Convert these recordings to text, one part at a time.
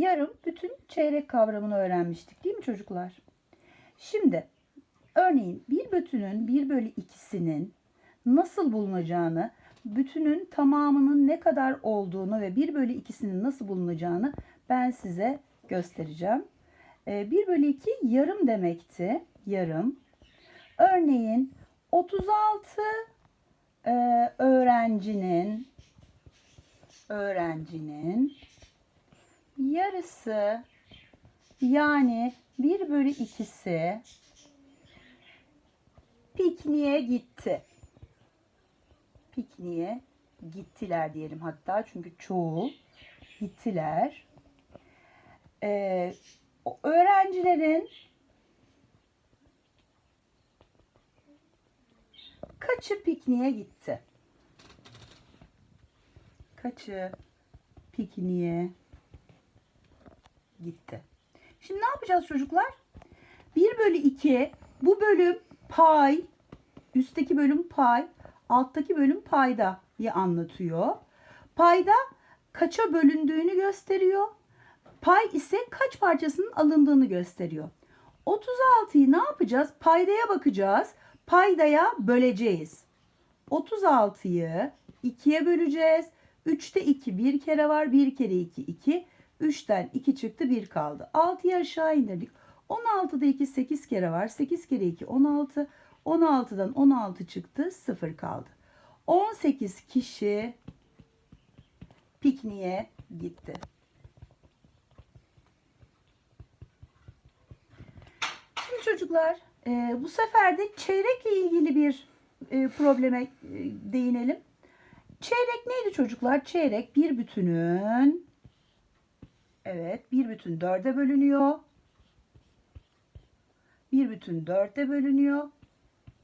yarım, bütün, çeyrek kavramını öğrenmiştik değil mi çocuklar? Şimdi örneğin bir bütünün 1 bölü ikisinin nasıl bulunacağını, bütünün tamamının ne kadar olduğunu ve 1 bölü ikisinin nasıl bulunacağını ben size göstereceğim. 1 bölü 2 yarım demekti. Yarım. Örneğin 36 e, öğrencinin öğrencinin yarısı yani 1 bölü ikisi pikniğe gitti. Pikniğe gittiler diyelim hatta çünkü çoğu gittiler. Ee, öğrencilerin kaçı pikniğe gitti? Kaçı pikniğe gitti? Şimdi ne yapacağız çocuklar? 1 bölü 2 bu bölüm pay, üstteki bölüm pay, alttaki bölüm paydayı anlatıyor. Payda kaça bölündüğünü gösteriyor. Pay ise kaç parçasının alındığını gösteriyor. 36'yı ne yapacağız? Paydaya bakacağız. Paydaya böleceğiz. 36'yı 2'ye böleceğiz. 3'te 2 bir kere var. 1 kere 2 2. 3'ten 2 çıktı 1 kaldı. 6'yı aşağı indirdik. 16'da 2 8 kere var. 8 kere 2 16. 16'dan 16 çıktı 0 kaldı. 18 kişi pikniğe gitti. Şimdi çocuklar e, bu sefer de çeyrekle ilgili bir e, probleme e, değinelim. Çeyrek neydi çocuklar? Çeyrek bir bütünün evet bir bütün dörde bölünüyor. Bir bütün dörtte bölünüyor.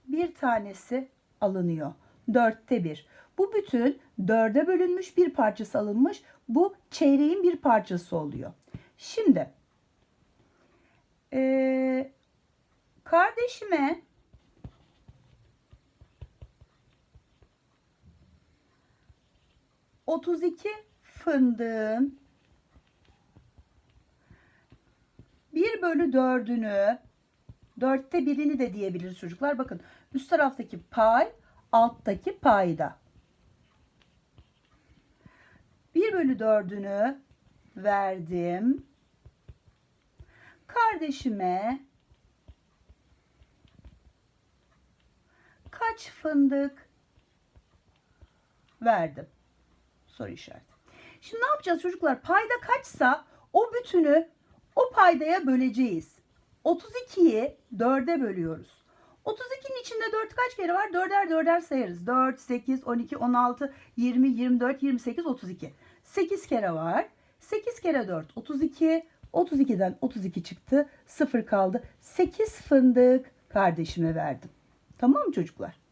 Bir tanesi alınıyor. Dörtte bir. Bu bütün dörde bölünmüş bir parçası alınmış. Bu çeyreğin bir parçası oluyor. Şimdi ee, kardeşime otuz iki fındığın bir bölü dördünü dörtte birini de diyebiliriz çocuklar. Bakın üst taraftaki pay alttaki payda. 1 bölü 4'ünü verdim. Kardeşime kaç fındık verdim? Soru işareti. Şimdi ne yapacağız çocuklar? Payda kaçsa o bütünü o paydaya böleceğiz. 32'yi 4'e bölüyoruz. 32'nin içinde 4 kaç kere var? 4'er 4'er sayarız. 4, 8, 12, 16, 20, 24, 28, 32. 8 kere var. 8 kere 4, 32. 32'den 32 çıktı. 0 kaldı. 8 fındık kardeşime verdim. Tamam mı çocuklar?